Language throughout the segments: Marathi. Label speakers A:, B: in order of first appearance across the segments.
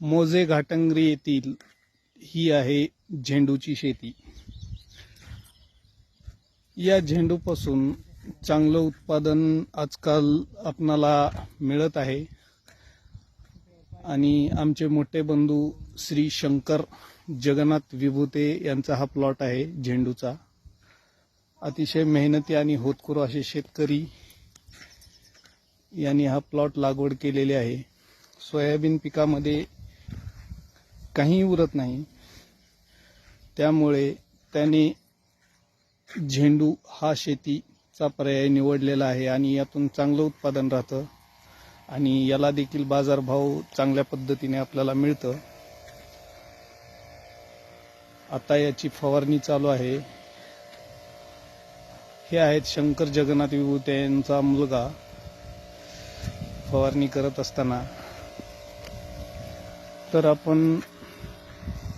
A: मोजे घाटंगरी येथील ही आहे झेंडूची शेती. या झेंडूपासून चांगलं उत्पादन आजकाल आपणाला मिळत आहे. आणि आमचे मोठे बंधू श्री शंकर जगन्नाथ विभूते यांचा हा प्लॉट आहे झेंडूचा. अतिशय मेहनती आणि होतकुरू असे शेतकरी यांनी हा प्लॉट लागवड केलेली आहे. सोयाबीन पिकामध्ये काहीही उरत नाही. त्यामुळे त्याने झेंडू हा शेतीचा पर्याय निवडलेला आहे आणि यातून चांगलं उत्पादन राहतं आणि याला देखील बाजारभाव चांगल्या पद्धतीने आपल्याला मिळतं. आता याची फवारणी चालू आहे. हे आहेत शंकर जगन्नाथ विभूते यांचा मुलगा. फवारणी करत असताना. तर आपण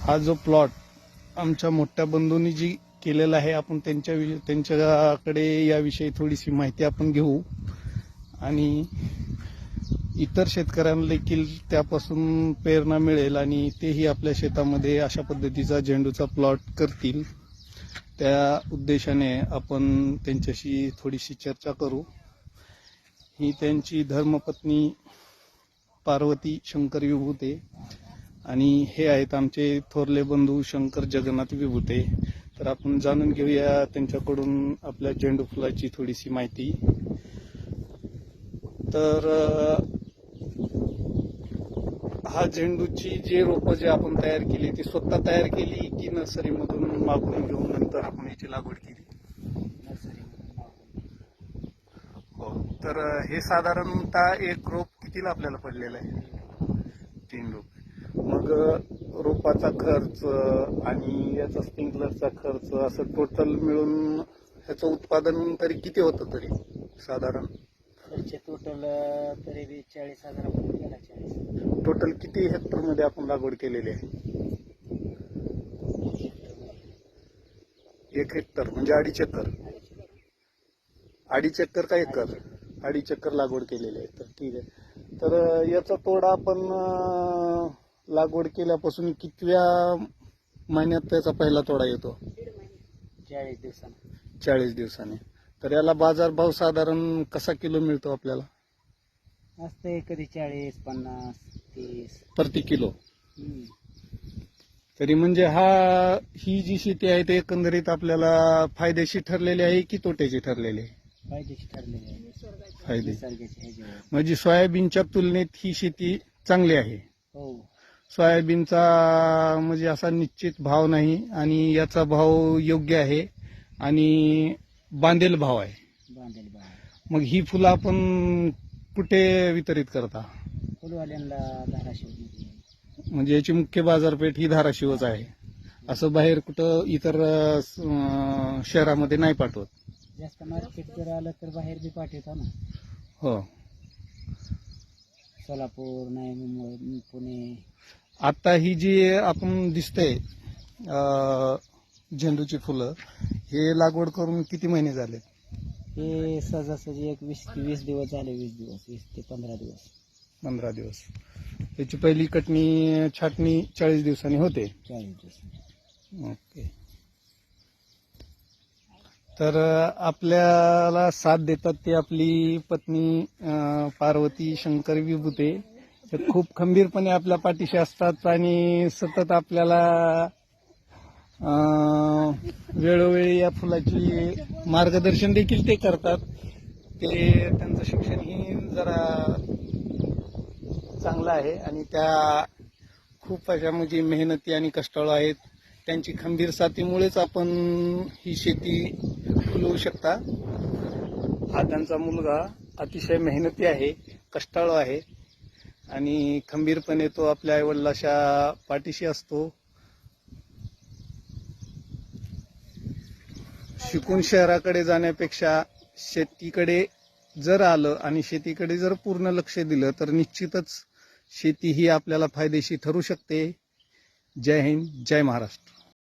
A: हा जो प्लॉट आमच्या मोठ्या बंधूंनी जी केलेला आहे आपण त्यांच्या वि- त्यांच्याकडे याविषयी थोडीशी माहिती आपण घेऊ. आणि इतर शेतकऱ्यांना देखील त्यापासून प्रेरणा मिळेल आणि तेही आपल्या शेतामध्ये अशा पद्धतीचा झेंडूचा प्लॉट करतील. त्या उद्देशाने आपण त्यांच्याशी थोडीशी चर्चा करू. ही त्यांची धर्मपत्नी पार्वती शंकर विभूते. आणि हे आहेत आमचे थोरले बंधू शंकर जगन्नाथ विभूते. तर आपण जाणून घेऊया त्यांच्याकडून आपल्या झेंडू फुलाची थोडीशी माहिती. तर हा झेंडूची जे रोपं जे आपण तयार केली ती स्वतः तयार केली की नर्सरीमधून मागून घेऊन नंतर आपण याची लागवड केली? हो. तर हे साधारणतः एक रोप कितीला आपल्याला पडलेलं आहे? तीन रोप. मग रोपाचा खर्च आणि याचा स्प्रिंकलरचा खर्च असं टोटल मिळून ह्याचं उत्पादन तरी किती होतं तरी साधारण?
B: खर्च टोटल तरी बी चाळीस हजारापर्यंत गेला चाळीस.
A: टोटल किती हेक्टरमध्ये आपण लागवड केलेली आहे? एक हेक्टर म्हणजे अडीच एकर. अडीच एकर का एकर? अडीच एकर लागवड केलेली आहे. तर ठीक आहे. तर याचा तोडा आपण लागवड केल्यापासून कितव्या महिन्यात त्याचा पहिला तोडा येतो?
B: चाळीस दिवसानं.
A: चाळीस दिवसाने. तर याला बाजारभाव साधारण कसा किलो मिळतो आपल्याला?
B: असते कधी चाळीस पन्नास तीस.
A: प्रति किलो.
B: हम्म.
A: तरी म्हणजे हा ही जी शेती आहे ते एकंदरीत आपल्याला फायदेशीर ठरलेली आहे की तोट्याची ठरलेली आहे?
B: फायदेशीर ठरलेले आहे.
A: फायदे.
B: ह्याच्यावर.
A: म्हणजे सोयाबीनच्या तुलनेत ही शेती चांगली आहे.
B: हो.
A: सोयाबीनचा म्हणजे असा निश्चित भाव नाही आणि याचा भाव योग्य आहे आणि बांधेल भाव आहे.
B: बांधेल बाहेर
A: मग ही फुलं आपण कुठे वितरित करता?
B: फुलवाल्यांना धाराशिव
A: म्हणजे याची मुख्य बाजारपेठ ही धाराशिवच आहे. असं बाहेर कुठं इतर शहरामध्ये नाही पाठवत.
B: जास्त मार्केट जर आलं तर बाहेर बी पाठवतो ना.
A: हो.
B: सोलापूर नाही मुंबई पुणे.
A: आता ही जी आपण दिसते झेंडूची फुलं हे लागवड करून किती महिने झाले?
B: हे सहजासहजी एक वीस वीस दिवस झाले वीस दिवस वीस ते पंधरा दिवस.
A: पंधरा दिवस. याची पहिली कटणी छाटणी चाळीस दिवसांनी होते.
B: चाळीस दिवस
A: ओके. तर आपल्याला साथ देतात ती आपली पत्नी अं, पार्वती शंकर विभूते. ते खूप खंबीरपणे आपल्या पाठीशी असतात आणि सतत आपल्याला वेळोवेळी या फुलाची मार्गदर्शन देखील ते करतात. ते त्यांचं शिक्षणही जरा चांगलं आहे आणि त्या खूप अशा म्हणजे मेहनती आणि कष्टाळू आहेत. त्यांची खंबीर साथीमुळेच आपण ही शेती फुलवू शकता. हा त्यांचा मुलगा अतिशय मेहनती आहे कष्टाळू आहे. आणि खंबीरपणे तो आपल्या आईवडिलाच्या पाठीशी असतो. शिकून शहराकडे जाण्यापेक्षा शेतीकडे जर आलं आणि शेतीकडे जर पूर्ण लक्ष दिलं तर निश्चितच शेती ही आपल्याला फायदेशीर ठरू शकते. जय हिंद जय महाराष्ट्र.